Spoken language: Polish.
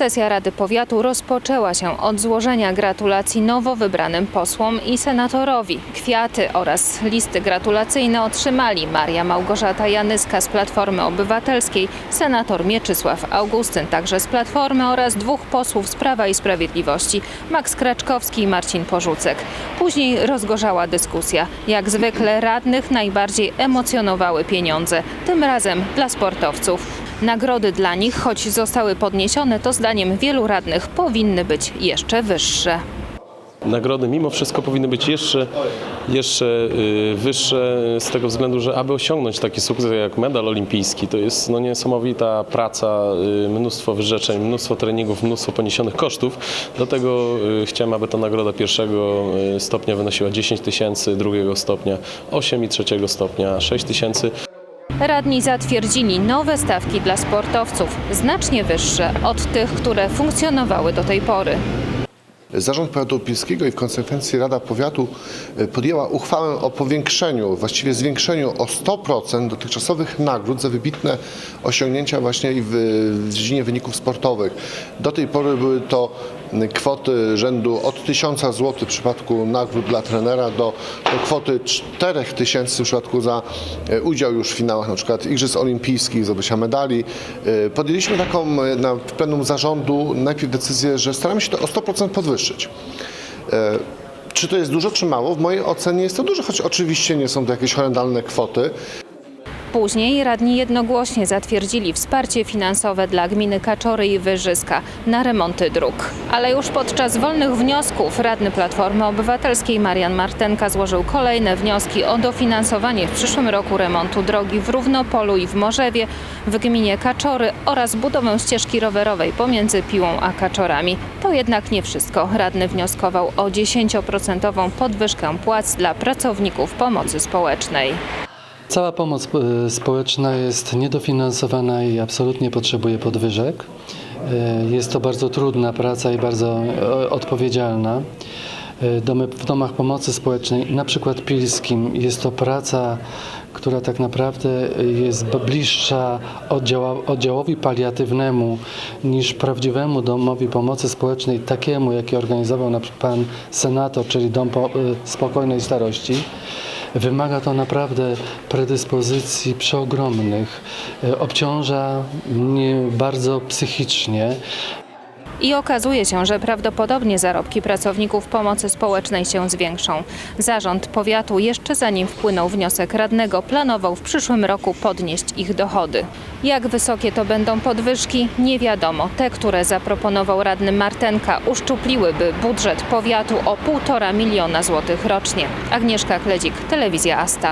Sesja Rady Powiatu rozpoczęła się od złożenia gratulacji nowo wybranym posłom i senatorowi. Kwiaty oraz listy gratulacyjne otrzymali Maria Małgorzata Janyska z Platformy Obywatelskiej, senator Mieczysław Augustyn także z Platformy oraz dwóch posłów z Prawa i Sprawiedliwości, Max Kraczkowski i Marcin Porzucek. Później rozgorzała dyskusja. Jak zwykle radnych najbardziej emocjonowały pieniądze, tym razem dla sportowców. Nagrody dla nich, choć zostały podniesione, to zdaniem wielu radnych powinny być jeszcze wyższe. Nagrody mimo wszystko powinny być jeszcze, jeszcze y, wyższe z tego względu, że aby osiągnąć taki sukces jak medal olimpijski, to jest no, niesamowita praca, y, mnóstwo wyrzeczeń, mnóstwo treningów, mnóstwo poniesionych kosztów. Dlatego y, chciałem, aby ta nagroda pierwszego stopnia wynosiła 10 tysięcy, drugiego stopnia 8 i trzeciego stopnia 6 tysięcy. Radni zatwierdzili nowe stawki dla sportowców, znacznie wyższe od tych, które funkcjonowały do tej pory. Zarząd Powiatu Pilskiego i w konsekwencji Rada Powiatu e, podjęła uchwałę o powiększeniu, właściwie zwiększeniu o 100% dotychczasowych nagród za wybitne osiągnięcia właśnie w, w dziedzinie wyników sportowych. Do tej pory były to kwoty rzędu od 1000 zł w przypadku nagród dla trenera do, do kwoty 4000 w przypadku za e, udział już w finałach na przykład Igrzysk Olimpijskich, zdobycia medali. E, Podjęliśmy taką e, na plenum zarządu najpierw decyzję, że staramy się to o 100% podwyższyć. Czy to jest dużo, czy mało? W mojej ocenie jest to dużo, choć oczywiście nie są to jakieś horrendalne kwoty. Później radni jednogłośnie zatwierdzili wsparcie finansowe dla gminy Kaczory i Wyżyska na remonty dróg. Ale już podczas wolnych wniosków radny Platformy Obywatelskiej Marian Martenka złożył kolejne wnioski o dofinansowanie w przyszłym roku remontu drogi w Równopolu i w Morzewie, w gminie Kaczory oraz budowę ścieżki rowerowej pomiędzy Piłą a Kaczorami. To jednak nie wszystko. Radny wnioskował o 10% podwyżkę płac dla pracowników pomocy społecznej. Cała pomoc e, społeczna jest niedofinansowana i absolutnie potrzebuje podwyżek. E, Jest to bardzo trudna praca i bardzo e, odpowiedzialna. Domy, w domach pomocy społecznej, na przykład pilskim, jest to praca, która tak naprawdę jest bliższa oddziała, oddziałowi paliatywnemu niż prawdziwemu domowi pomocy społecznej, takiemu, jaki organizował na przykład pan senator, czyli Dom po, Spokojnej Starości. Wymaga to naprawdę predyspozycji przeogromnych, e, obciąża mnie bardzo psychicznie. I okazuje się, że prawdopodobnie zarobki pracowników pomocy społecznej się zwiększą. Zarząd powiatu jeszcze zanim wpłynął wniosek radnego planował w przyszłym roku podnieść ich dochody. Jak wysokie to będą podwyżki, nie wiadomo. Te, które zaproponował radny Martenka, uszczupliłyby budżet powiatu o 1,5 miliona złotych rocznie. Agnieszka Kledzik, Telewizja Asta.